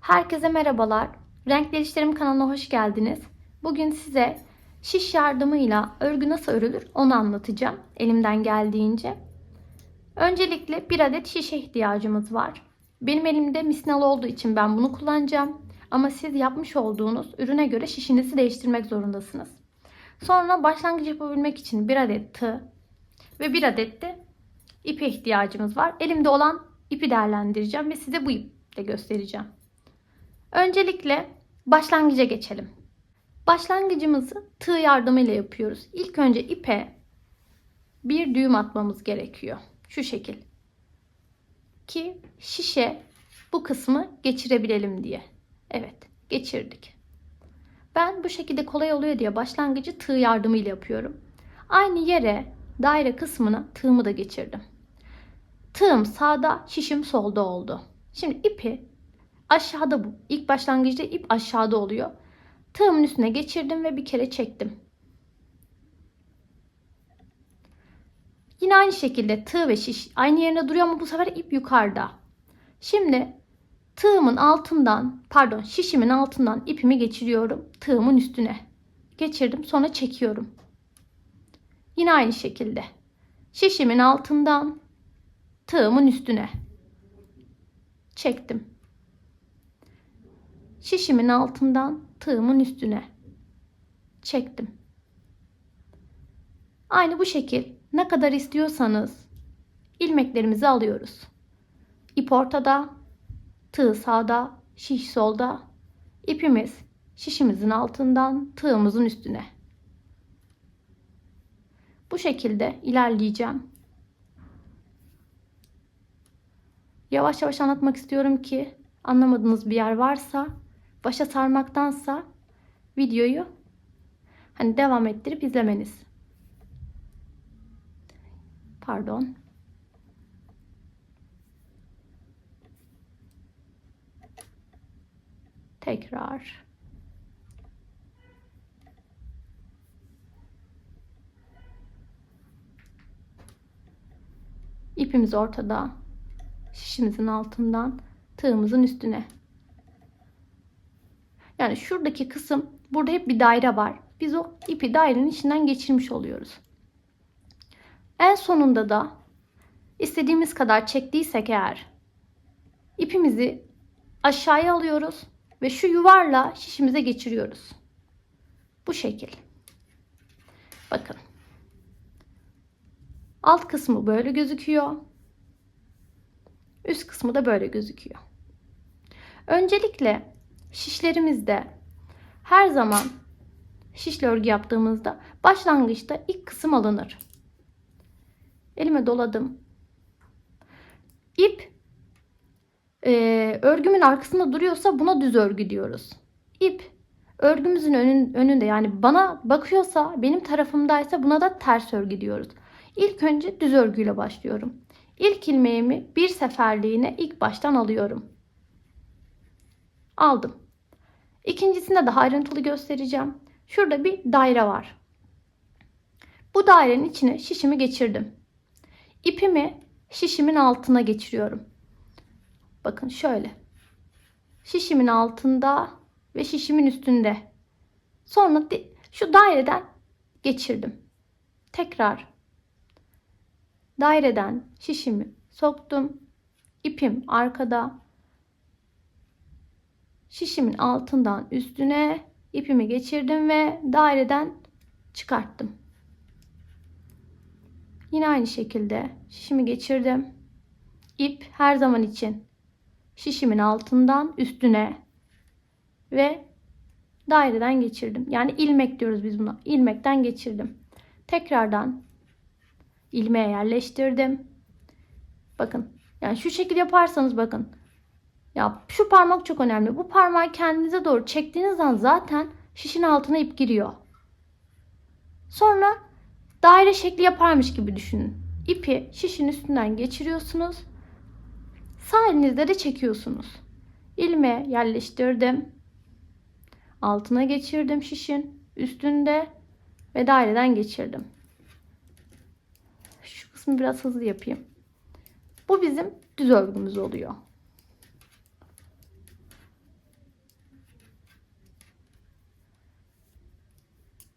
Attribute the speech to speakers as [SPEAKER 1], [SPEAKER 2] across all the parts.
[SPEAKER 1] Herkese merhabalar. Renk Değiştirim kanalına hoş geldiniz. Bugün size şiş yardımıyla örgü nasıl örülür onu anlatacağım elimden geldiğince. Öncelikle bir adet şişe ihtiyacımız var. Benim elimde misnal olduğu için ben bunu kullanacağım. Ama siz yapmış olduğunuz ürüne göre şişinizi değiştirmek zorundasınız. Sonra başlangıç yapabilmek için bir adet tığ ve bir adet de ipe ihtiyacımız var. Elimde olan ipi değerlendireceğim ve size bu ipi de göstereceğim. Öncelikle başlangıca geçelim. Başlangıcımızı tığ yardımıyla yapıyoruz. İlk önce ipe bir düğüm atmamız gerekiyor. Şu şekil. Ki şişe bu kısmı geçirebilelim diye. Evet, geçirdik. Ben bu şekilde kolay oluyor diye başlangıcı tığ yardımıyla yapıyorum. Aynı yere daire kısmına tığımı da geçirdim. Tığım sağda, şişim solda oldu. Şimdi ipi aşağıda bu. İlk başlangıçta ip aşağıda oluyor. Tığımın üstüne geçirdim ve bir kere çektim. Yine aynı şekilde tığ ve şiş aynı yerine duruyor ama bu sefer ip yukarıda. Şimdi tığımın altından pardon şişimin altından ipimi geçiriyorum tığımın üstüne. Geçirdim sonra çekiyorum. Yine aynı şekilde. Şişimin altından tığımın üstüne. Çektim. Şişimin altından tığımın üstüne. Çektim. Aynı bu şekil ne kadar istiyorsanız ilmeklerimizi alıyoruz. İp ortada, tığ sağda, şiş solda. İpimiz şişimizin altından tığımızın üstüne. Bu şekilde ilerleyeceğim. Yavaş yavaş anlatmak istiyorum ki anlamadığınız bir yer varsa başa sarmaktansa videoyu hani devam ettirip izlemeniz. Pardon. Tekrar. İpimiz ortada. Şişimizin altından tığımızın üstüne. Yani şuradaki kısım burada hep bir daire var. Biz o ipi dairenin içinden geçirmiş oluyoruz. En sonunda da istediğimiz kadar çektiysek eğer ipimizi aşağıya alıyoruz ve şu yuvarla şişimize geçiriyoruz. Bu şekil. Bakın. Alt kısmı böyle gözüküyor. Üst kısmı da böyle gözüküyor. Öncelikle şişlerimizde her zaman şişle örgü yaptığımızda başlangıçta ilk kısım alınır. Elime doladım. İp e, örgümün arkasında duruyorsa buna düz örgü diyoruz. İp örgümüzün önün, önünde yani bana bakıyorsa benim tarafımdaysa buna da ters örgü diyoruz. İlk önce düz örgüyle başlıyorum. İlk ilmeğimi bir seferliğine ilk baştan alıyorum. Aldım. İkincisinde daha ayrıntılı göstereceğim. Şurada bir daire var. Bu dairenin içine şişimi geçirdim. İpimi şişimin altına geçiriyorum. Bakın şöyle. Şişimin altında ve şişimin üstünde. Sonra şu daireden geçirdim. Tekrar daireden şişimi soktum. İpim arkada. Şişimin altından üstüne ipimi geçirdim ve daireden çıkarttım. Yine aynı şekilde şişimi geçirdim. İp her zaman için şişimin altından üstüne ve daireden geçirdim. Yani ilmek diyoruz biz buna. İlmekten geçirdim. Tekrardan ilmeğe yerleştirdim. Bakın yani şu şekil yaparsanız bakın. Ya şu parmak çok önemli. Bu parmağı kendinize doğru çektiğiniz zaman zaten şişin altına ip giriyor. Sonra daire şekli yaparmış gibi düşünün. İpi şişin üstünden geçiriyorsunuz. Sağ elinizde de çekiyorsunuz. İlmeğe yerleştirdim. Altına geçirdim şişin üstünde ve daireden geçirdim. Kısmı biraz hızlı yapayım. Bu bizim düz örgümüz oluyor.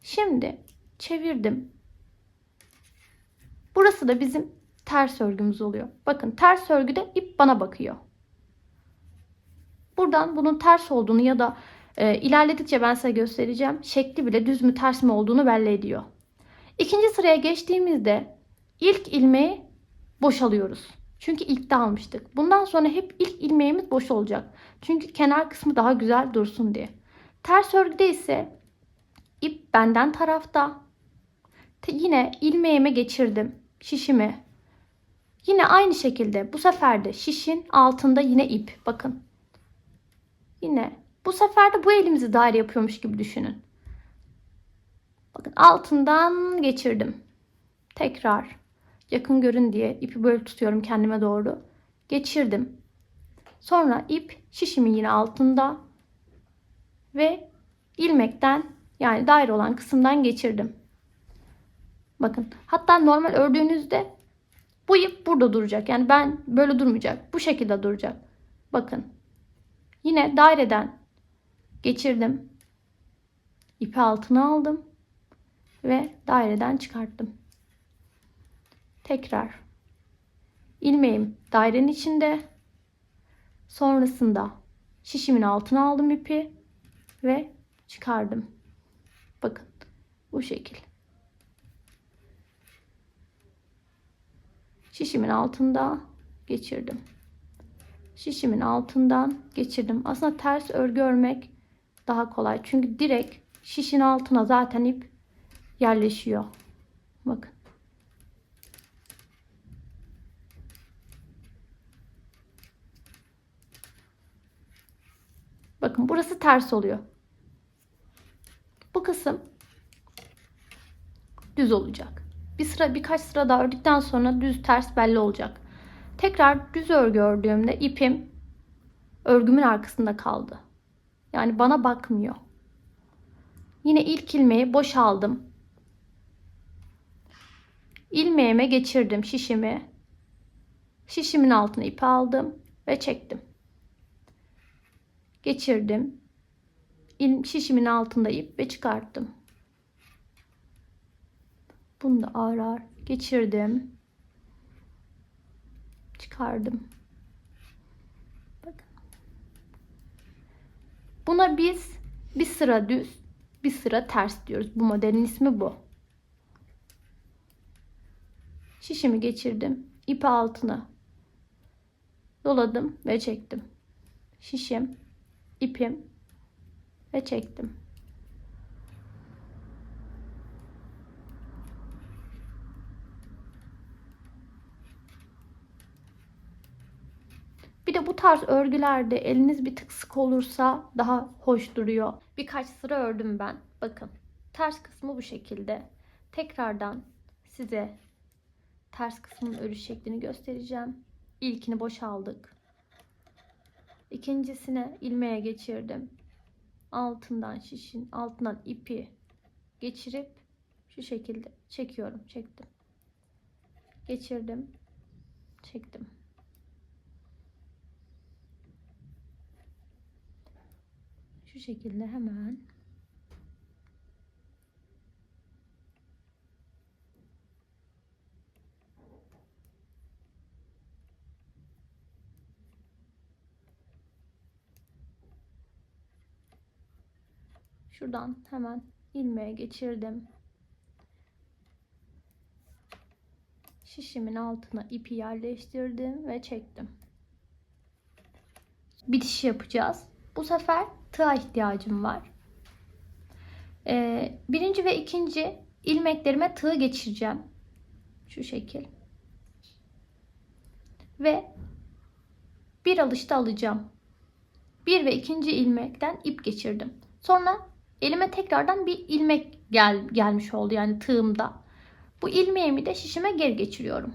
[SPEAKER 1] Şimdi çevirdim. Burası da bizim ters örgümüz oluyor. Bakın ters örgüde ip bana bakıyor. Buradan bunun ters olduğunu ya da e, ilerledikçe ben size göstereceğim. Şekli bile düz mü ters mi olduğunu belli ediyor. İkinci sıraya geçtiğimizde ilk ilmeği boşalıyoruz. Çünkü ilk de almıştık. Bundan sonra hep ilk ilmeğimiz boş olacak. Çünkü kenar kısmı daha güzel dursun diye. Ters örgüde ise ip benden tarafta. Te- Yine ilmeğime geçirdim. Şişimi. Yine aynı şekilde bu sefer de şişin altında yine ip. Bakın. Yine bu sefer de bu elimizi daire yapıyormuş gibi düşünün. Bakın altından geçirdim. Tekrar yakın görün diye ipi böyle tutuyorum kendime doğru. Geçirdim. Sonra ip şişimin yine altında ve ilmekten yani daire olan kısımdan geçirdim. Bakın hatta normal ördüğünüzde bu ip burada duracak. Yani ben böyle durmayacak. Bu şekilde duracak. Bakın. Yine daireden geçirdim. İpi altına aldım ve daireden çıkarttım. Tekrar ilmeğim dairenin içinde. Sonrasında şişimin altına aldım ipi ve çıkardım. Bakın bu şekil. Şişimin altında geçirdim. Şişimin altından geçirdim. Aslında ters örgü örmek daha kolay. Çünkü direkt şişin altına zaten ip yerleşiyor. Bakın. Bakın burası ters oluyor. Bu kısım düz olacak. Bir sıra birkaç sıra daha ördükten sonra düz ters belli olacak. Tekrar düz örgü ördüğümde ipim örgümün arkasında kaldı. Yani bana bakmıyor. Yine ilk ilmeği boşaldım. İlmeğime geçirdim şişimi. Şişimin altına ipi aldım ve çektim. Geçirdim. Şişimin altında ip ve çıkarttım. Bunu da ağır ağır geçirdim. Çıkardım. Buna biz bir sıra düz, bir sıra ters diyoruz. Bu modelin ismi bu. Şişimi geçirdim. ipi altına doladım ve çektim. Şişim, ipim ve çektim. Bir de bu tarz örgülerde eliniz bir tık sık olursa daha hoş duruyor. Birkaç sıra ördüm ben. Bakın. Ters kısmı bu şekilde. Tekrardan size ters kısmın örüş şeklini göstereceğim. İlkini boşaldık. İkincisine ilmeğe geçirdim. Altından şişin altından ipi geçirip şu şekilde çekiyorum. Çektim. Geçirdim. Çektim. Şu şekilde hemen şuradan hemen ilmeğe geçirdim. Şişimin altına ipi yerleştirdim ve çektim. Bitiş yapacağız. Bu sefer tığa ihtiyacım var. Ee, birinci ve ikinci ilmeklerime tığ geçireceğim. Şu şekil. Ve bir alışta alacağım. Bir ve ikinci ilmekten ip geçirdim. Sonra elime tekrardan bir ilmek gel, gelmiş oldu yani tığımda. Bu ilmeğimi de şişime geri geçiriyorum.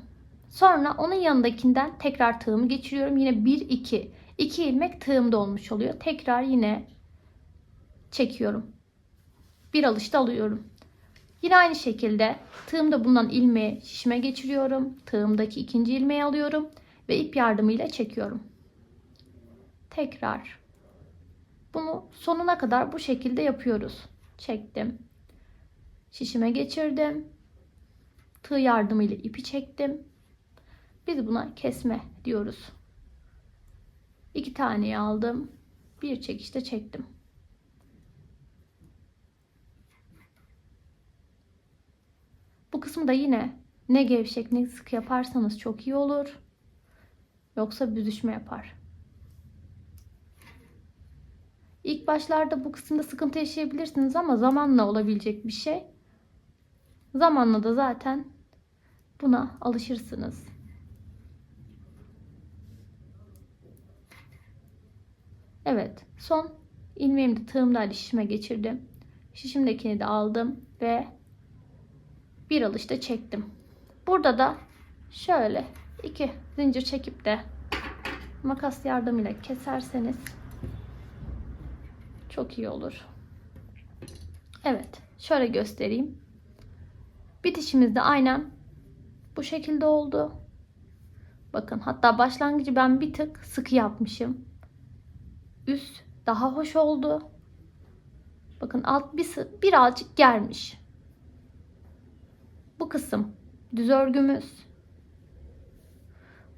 [SPEAKER 1] Sonra onun yanındakinden tekrar tığımı geçiriyorum. Yine 1 2 2 ilmek tığımda olmuş oluyor. Tekrar yine çekiyorum. Bir alışta alıyorum. Yine aynı şekilde tığımda bulunan ilmeği şişime geçiriyorum. Tığımdaki ikinci ilmeği alıyorum. ve ip yardımıyla çekiyorum. Tekrar. Bunu sonuna kadar bu şekilde yapıyoruz. Çektim. Şişime geçirdim. Tığ yardımıyla ipi çektim. Biz buna kesme diyoruz. İki taneyi aldım. Bir çekişte çektim. Bu kısmı da yine ne gevşek ne sık yaparsanız çok iyi olur. Yoksa büzüşme yapar. İlk başlarda bu kısımda sıkıntı yaşayabilirsiniz ama zamanla olabilecek bir şey. Zamanla da zaten buna alışırsınız. Evet, son ilmeğimi de tığımda şişime geçirdim. Şişimdekini de aldım ve bir alışta çektim. Burada da şöyle iki zincir çekip de makas yardımıyla keserseniz çok iyi olur. Evet, şöyle göstereyim. Bitişimiz de aynen bu şekilde oldu. Bakın hatta başlangıcı ben bir tık sıkı yapmışım. Üst daha hoş oldu. Bakın alt bir, birazcık germiş. Bu kısım düz örgümüz.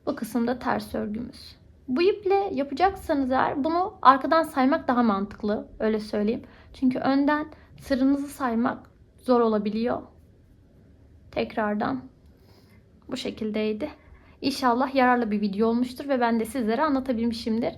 [SPEAKER 1] Bu kısımda ters örgümüz. Bu iple yapacaksanız eğer bunu arkadan saymak daha mantıklı. Öyle söyleyeyim. Çünkü önden sırrınızı saymak zor olabiliyor. Tekrardan bu şekildeydi. İnşallah yararlı bir video olmuştur ve ben de sizlere anlatabilmişimdir.